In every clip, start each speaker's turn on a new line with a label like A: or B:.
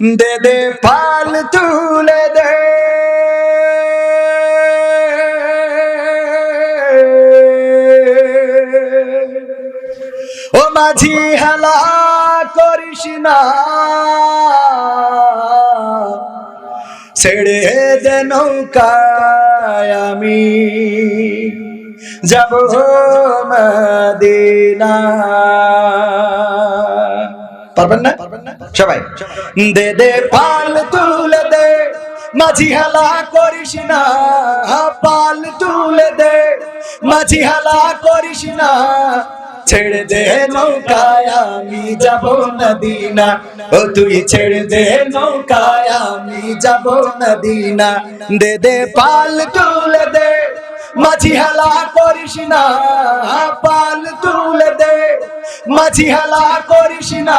A: দে দে পাল তুলে দে। ও মাঝি হেলা করিস না। ছেড়ে দে নৌকায় আমি। যাব মদিনা পারবেন না? সবাই। দে দে পাল তুলে দে মাঝি হেলা করিস না পাল তুলে দে মাঝি হেলা করিস না ছেড়ে দে নৌকায় আমি যাব মদিনা। ও তুই ছেড়ে দে নৌকায় আমি যাব মদিনা। দে দে পাল তুলে দে মাঝি হেলা করিস না পাল তুলে দে মাঝি হেলা করিস না।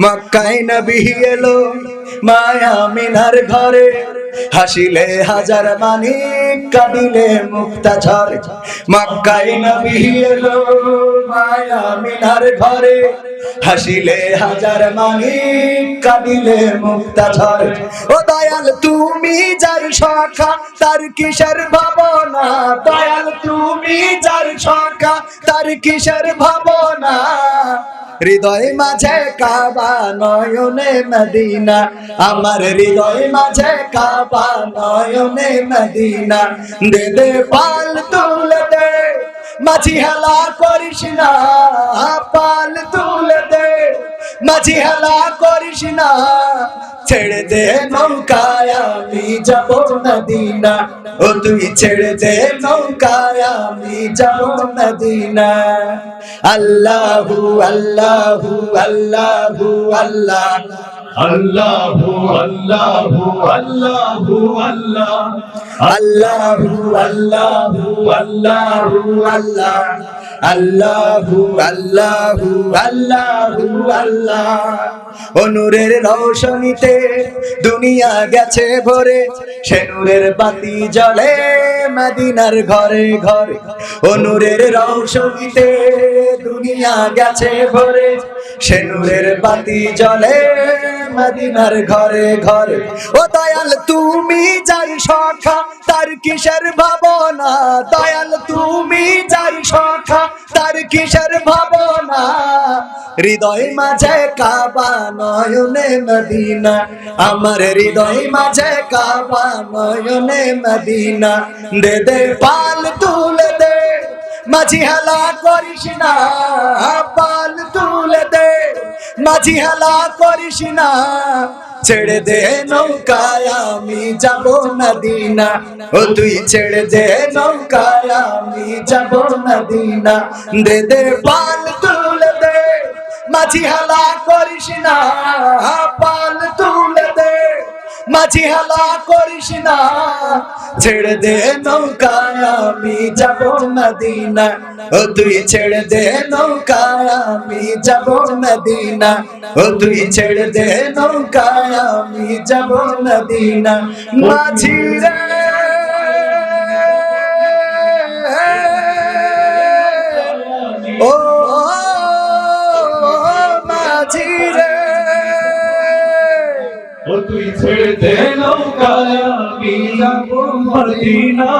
A: মক্কায় নবী এলো, মায়া মিনার ঘরে। হাসিলে হাজার মানিক, কাঁদিলে মুক্তা ঝরে। মক্কায় নবী এলো, মায়া মিনার ঘরে। হাসিলে হাজার মানিক, কাঁদিলে মুক্তা ঝরে। ও দয়াল, তুমি যার সখা তার কিসের ভাবনা? দয়াল, তুমি যার সখা তার কিসের ভাবনা? হৃদয় মাঝে কাবা, নয়নে মদিনা। আমার হৃদয় মাঝে কাবা, নয়নে মদিনা। দে দে পাল তুলে দে, মাঝি হেলা করিস না পাল তুলে দে। মাঝি হেলা করিস না। ছেড়ে দে নৌকায়, আমি যাব মদিনা। ও তুই ছেড়ে দে নৌকায়, আমি যাব মদিনা। আল্লাহু আল্লাহু আল্লাহু, আল্লাহ।
B: আল্লাহু আল্লাহু আল্লাহু আল্লাহ।
A: আল্লাহু আল্লাহু আল্লাহু আল্লাহ। অনুরের রৌশনীতে দুনিয়া গেছে ভরে, সে নূরের বাতি জ্বলে মদিনার ঘরে ঘরে। অনুরের রৌশনীতে দুনিয়া গেছে ভরে, সে নূরের বাতি জ্বলে মদিনার ঘরে ঘরে। ও দয়াল, তুমি যার সখা, তার কিসের ভাবনা? দয়াল, তুমি যার সখা, তার কিসের ভাবনা? হৃদয় মাঝে কাবা নয়নে মদিনা। আমার হৃদয় মাঝে কাবা নয়নে মদিনা। দে দে, পাল তুলে দে। মাঝি হেলা করিস না। মাঝি হেলা করিস না। ছেড়ে দে নৌকায়, আমি যাব মদিনা ও তুই ছেড়ে দে নৌকায়, আমি যাব মদিনা দে দে পাল তুলে দে, মাঝি হেলা করিস না। পাল তুলে মাঝি হেলা করিস না। ছেড়ে দে নৌকায় আমি যাব মদিনা ও তুই ছেড়ে দে নৌকায় আমি যাব মদিনা ও তুই ছেড়ে দে নৌকায় আমি যাব মদিনা মাঝি রে ও
B: তুই ছেড়ে দে নৌকা মদিনা